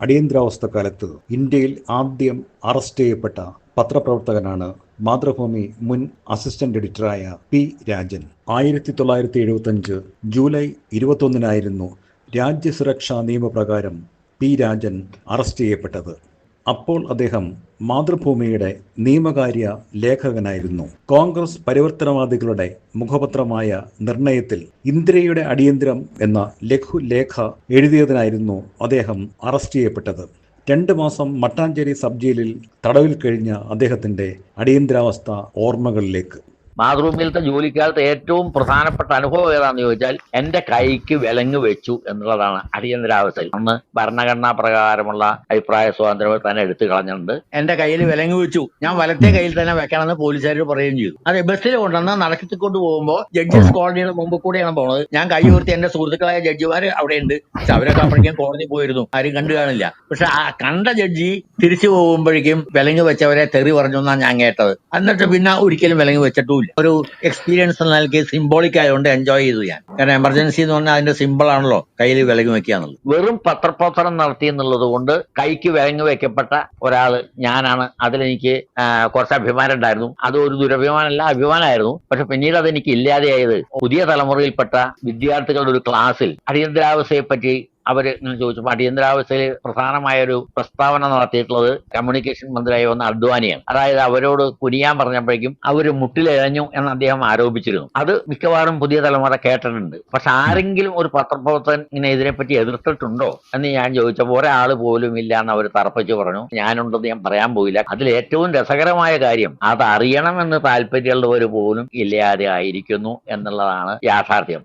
അടിയന്തരാവസ്ഥ കാലത്ത് ഇന്ത്യയിൽ ആദ്യം അറസ്റ്റ് ചെയ്യപ്പെട്ട പത്രപ്രവർത്തകനാണ് മാതൃഭൂമി മുൻ അസിസ്റ്റന്റ് എഡിറ്ററായ പി രാജൻ. ആയിരത്തി തൊള്ളായിരത്തി എഴുപത്തഞ്ച് ജൂലൈ ഇരുപത്തൊന്നിനായിരുന്നു രാജ്യസുരക്ഷാ നിയമപ്രകാരം പി രാജൻ അറസ്റ്റ് ചെയ്യപ്പെട്ടത്. അപ്പോൾ അദ്ദേഹം മാതൃഭൂമിയുടെ നിയമകാര്യ ലേഖകനായിരുന്നു. കോൺഗ്രസ് പരിവർത്തനവാദികളുടെ മുഖപത്രമായ നിർണയത്തിൽ ഇന്ദിരയുടെ അടിയന്തരം എന്ന ലഘുലേഖ എഴുതിയതിനായിരുന്നു അദ്ദേഹം അറസ്റ്റ് ചെയ്യപ്പെട്ടത്. രണ്ട് മാസം മട്ടാഞ്ചേരി സബ് ജയിലിൽ തടവിൽ കഴിഞ്ഞ അദ്ദേഹത്തിന്റെ അടിയന്തരാവസ്ഥ ഓർമ്മകളിലേക്ക്. മാതൃഭൂമിയിലത്തെ ജോലിക്കാലത്ത് ഏറ്റവും പ്രധാനപ്പെട്ട അനുഭവം ഏതാണെന്ന് ചോദിച്ചാൽ എന്റെ കൈക്ക് വിലങ്ങ് വെച്ചു എന്നുള്ളതാണ് അടിയന്തരാവസ്ഥയിൽ. അന്ന് ഭരണഘടനാ പ്രകാരമുള്ള അഭിപ്രായ സ്വാതന്ത്ര്യം തന്നെ എടുത്തു കളഞ്ഞിട്ടുണ്ട്. എന്റെ കയ്യിൽ വിലങ്ങ് വെച്ചു. ഞാൻ വലത്തെ കയ്യിൽ തന്നെ വെക്കണമെന്ന് പോലീസുകാർ പറയുകയും ചെയ്തു. അതെ ബസ്സിൽ കൊണ്ടുവന്ന് നടത്തിക്കൊണ്ട് പോകുമ്പോൾ ജഡ്ജസ് കോടതിയുടെ മുമ്പ് കൂടെയാണ് പോണത്. ഞാൻ കൈ ഉയർത്തി എന്റെ സുഹൃത്തുക്കളായ ജഡ്ജിമാർ അവിടെ ഉണ്ട്. പക്ഷെ അവരൊക്കെ അപ്പോഴേക്കും കോടതി പോയിരുന്നു. ആരും കണ്ടു കാണില്ല. പക്ഷെ ആ കണ്ട ജഡ്ജി തിരിച്ചു പോകുമ്പോഴേക്കും വിലങ്ങ് വെച്ചവരെ തെറി പറഞ്ഞു എന്നാണ് ഞാൻ കേട്ടത്. എന്നിട്ട് പിന്നെ ഒരിക്കലും വിലങ്ങ് വെച്ചിട്ടുമില്ല. ഒരു എക്സ്പീരിയൻസ് നൽകി സിംബോളിക് ആയതുകൊണ്ട് എൻജോയ് ചെയ്തു ഞാൻ. കാരണം എമർജൻസി എന്ന് പറഞ്ഞാൽ അതിന്റെ സിമ്പിൾ ആണല്ലോ കയ്യിൽ വിലങ്ങി വെക്കുക എന്നുള്ളത്. വെറും പത്രപ്രവർത്തനം നടത്തി എന്നുള്ളത് കൊണ്ട് കൈക്ക് വിലങ്ങി വെക്കപ്പെട്ട ഒരാൾ ഞാനാണ്. അതിലെനിക്ക് കുറച്ച് അഭിമാനം ഉണ്ടായിരുന്നു. അത് ഒരു ദുരഭിമാനമല്ല അഭിമാനമായിരുന്നു. പക്ഷെ പിന്നീട് അതെനിക്ക് ഇല്ലാതെയായത് പുതിയ തലമുറയിൽപ്പെട്ട വിദ്യാർത്ഥികളുടെ ഒരു ക്ലാസ്സിൽ അടിയന്തരാവസ്ഥയെ പറ്റി അവർ ഇങ്ങനെ ചോദിച്ചപ്പോൾ അടിയന്തരാവസ്ഥയിൽ പ്രധാനമായ ഒരു പ്രസ്താവന നടത്തിയിട്ടുള്ളത് കമ്മ്യൂണിക്കേഷൻ മന്ത്രിയായി വന്ന അദ്വാനിയാണ്. അതായത് അവരോട് കുനിയാൻ പറഞ്ഞപ്പോഴേക്കും അവർ മുട്ടിലെഴഞ്ഞു എന്ന് അദ്ദേഹം ആരോപിച്ചിരുന്നു. അത് മിക്കവാറും പുതിയ തലമുറ കേട്ടിട്ടുണ്ട്. പക്ഷെ ആരെങ്കിലും ഒരു പത്രപ്രവർത്തകൻ ഇങ്ങനെ ഇതിനെപ്പറ്റി എതിർത്തിട്ടുണ്ടോ എന്ന് ഞാൻ ചോദിച്ചപ്പോൾ ഒരാൾ പോലും ഇല്ല എന്ന് അവർ തറപ്പിച്ചു പറഞ്ഞു. ഞാനുണ്ടെന്ന് ഞാൻ പറയാൻ പോയില്ല. അതിൽ ഏറ്റവും രസകരമായ കാര്യം അത് അറിയണമെന്ന് താല്പര്യമുള്ളവർ പോലും ഇല്ലാതെ ആയിരിക്കുന്നു എന്നുള്ളതാണ് യാഥാർത്ഥ്യം.